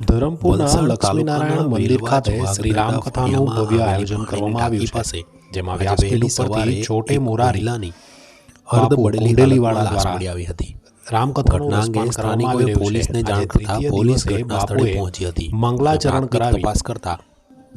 ધરમપુરના લક્ષ્મીનારાયણ મંદિર ખાતે શ્રી રામકથાનું ભવ્ય આયોજન કરવામાં આવ્યું પાસે છે જેમાં વ્યાસપીઠ ઉપરથી છોટે મોરારીલાની બાપુ કુંડેલીવાળા દ્વારા આવી હતી. રામકથા ઘટના અંગે સ્થાનિકોએ. પોલીસને જાણ કરતા પોલીસ દિવસે ઘટના સ્થળે પહોંચી હતી મંગલાચરણ કરાવી. તપાસ કરતા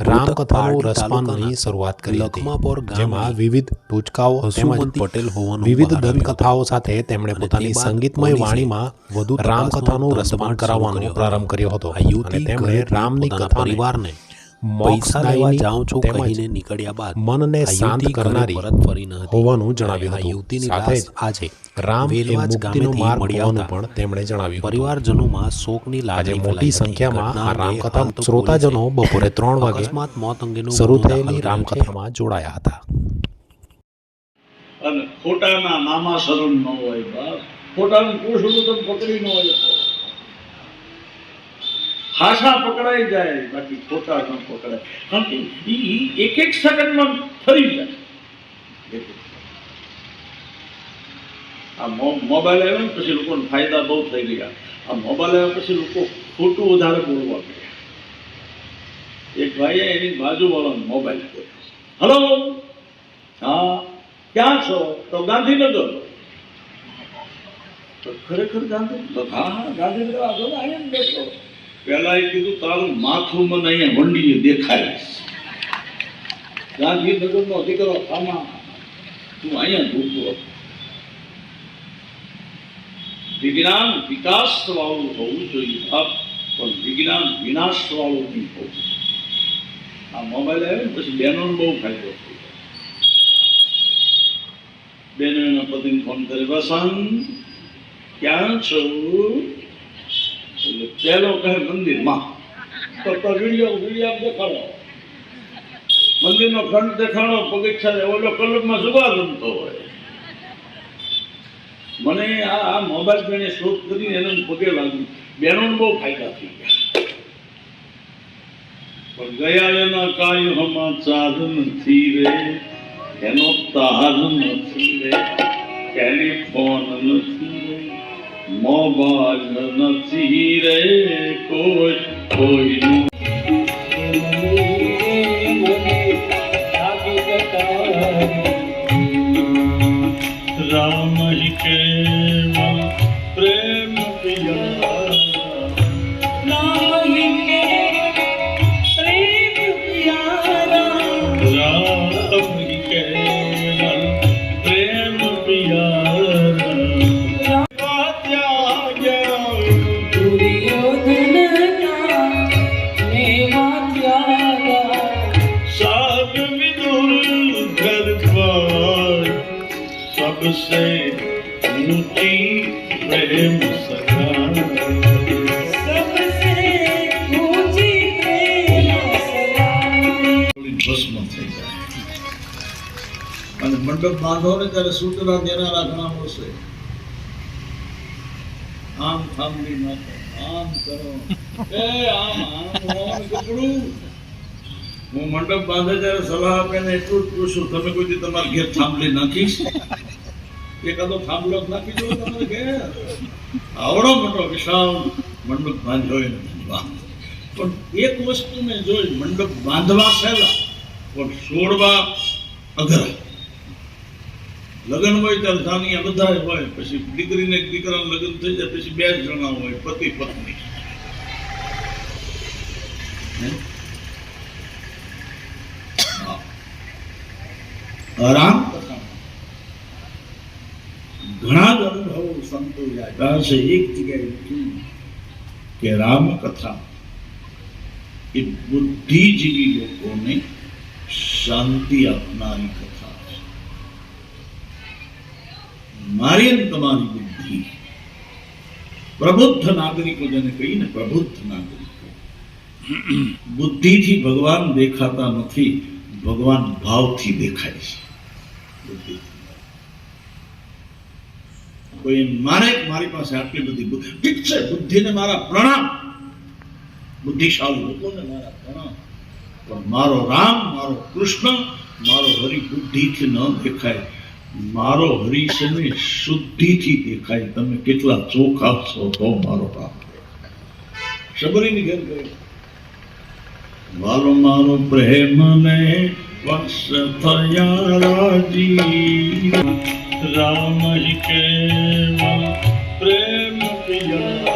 રામકથાનું રસપાનની શરૂઆત કરી લખમાપોર જેમાં વિવિધ ટૂચકાઓ તેમજ પટેલ હોવાનું વિવિધ દંતકથાઓ સાથે તેમણે પોતાની સંગીતમય વાણીમાં વધુ રામકથાનું રસપાન કરાવવાનો પ્રારંભ કર્યો હતો. અને તેમણે રામની કથા પરિવારને પૈસા લેવા જાઉં છું કહીને નીકળ્યા બાદ મનને આ શાંત કરનારી પરત ફરી ન હતી. હોવાનું જણાવ્યું હતું. યુવતીની સાથે આજે રામ એ વેલવાજ મુક્તિનો ગામેથી માર્ગ મળી પણ તેમણે જણાવ્યું પરિવારજનોમાં શોકની લાગણી મોટી સંખ્યામાં આ રામકથા શ્રોતાજનો બપોરે ત્રણ વાગે અકસ્માત મોત અંગેનું શરૂ થયેલી રામકથામાં જોડાયા હતા. અને ખોટાના મામા શરણ ન હોય ખોટાનું કુશળું તો પકડી ન હોય હાશા પકડાઈ જાય, બાકી ખોટા ન પકડાય. કારણ કે ઈ એક એક સેકન્ડમાં ફરી જાય. આ મોબાઈલ આવ્યો ને પછી લોકોને ફાયદા બહુ થઈ ગયા. આ મોબાઈલ આવ્યા પછી લોકો ખોટું વધારે બોલવા ગયા એક ભાઈએ એની બાજુવાળાનો મોબાઈલ કર્યો હલો, હા, ક્યાં છો? તો ગાંધીનગર. તો ખરેખર ગાંધી હા ગાંધીનગર ને અહીંયા બેઠો પહેલા એ કીધું, તારું માથું મને અહીંયા વંડીએ દેખાય. ગાંધીનગરનો દીકરો આમાં તું અહીંયા ઢૂંઢતો વિજ્ઞાન વિકાસ વાળું હોવું જોઈએ બાપ, પણ વિજ્ઞાન વિનાશ વાળું નહીં હોવું આ મોબાઈલ આવ્યો ને, પછી બહેનોનો બહુ ફાયદો થઈ ગયો બેનો એના પતિને ફોન કરે વસંત, ક્યાં છો? પહેલો કહે મંદિરમાં. તો તો વીડિયો વીડિયો દેખાડો. મંદિરનો ખંડ દેખાડો પગીચ્છા ઓલો કલમમાં જુગા રમતો હોય. મને આ મોબાઈલ બેને શોધ કરીને એને પગે લાગ્યું બહેનોને બહુ ફાયદા થઈ ગયા. પણ ગયા એના કાંઈ સમાચાર નથી રે. એનો તાર નથી રે. ટેલિફોન નથી રે. મોબાઈલ નથી રે કોઈ કોઈનું રામ હિ કેવલ પ્રેમ પિયા રામ અને મંડપ બાંધો ને ત્યારે સૂતરા ઘેરા રાખના મળશે. આમ થાંભલી નાખો, આમ કરો. એ, આમ આમ કપડું હું મંડપ બાંધે ત્યારે સલાહ આપે ને એટલું જ પૂછું, તમે કોઈ તમારે ઘેર થાંભલી નાખીશ એકાદો થાંભલો નાખી દો તમારે ઘેર. આવડો મોટો વિશાળ મંડપ બાંધ્યો એ પણ એક વસ્તુ મેં જોઈ, મંડપ બાંધવા સહેલા પણ છોડવા અઘરા. લગ્ન હોય ત્યારે ધાનિયા બધા હોય, પછી દીકરીને દીકરાનું લગ્ન થઈ જાય, પછી બે જણા હોય, પતિ, પત્ની. હે? હા. રામ કથામાં ઘણા જ અનુભવો સંતો આવ્યા છે એક જગ્યાએ લખ્યું કે રામ કથા એ બુદ્ધિજીવી લોકોને શાંતિ આપનારી કથા છે મારી અને તમારી બુદ્ધિ પ્રબુદ્ધ નાગરિકો જેને કહીને પ્રબુદ્ધ નાગરિકો બુદ્ધિથી ભગવાન દેખાતા નથી ભગવાન ભાવથી દેખાય છે બુદ્ધિથી. કોઈ માને મારી પાસે આટલી બધી ઠીક છે, બુદ્ધિને મારા પ્રણામ. બુદ્ધિશાળી લોકોને મારા પ્રણામ. પણ મારો રામ, મારો કૃષ્ણ, મારો હરિ બુદ્ધિથી ન દેખાય. મારો હરિશને શુદ્ધિથી દેખાય. તમે કેટલા ચોખા છો તો મારો રામ શબરીની ઘેર ગયો. વાલો મારો પ્રેમ ને થયા રાજી. રામ હિ કેવલ પ્રેમ પ્રિયા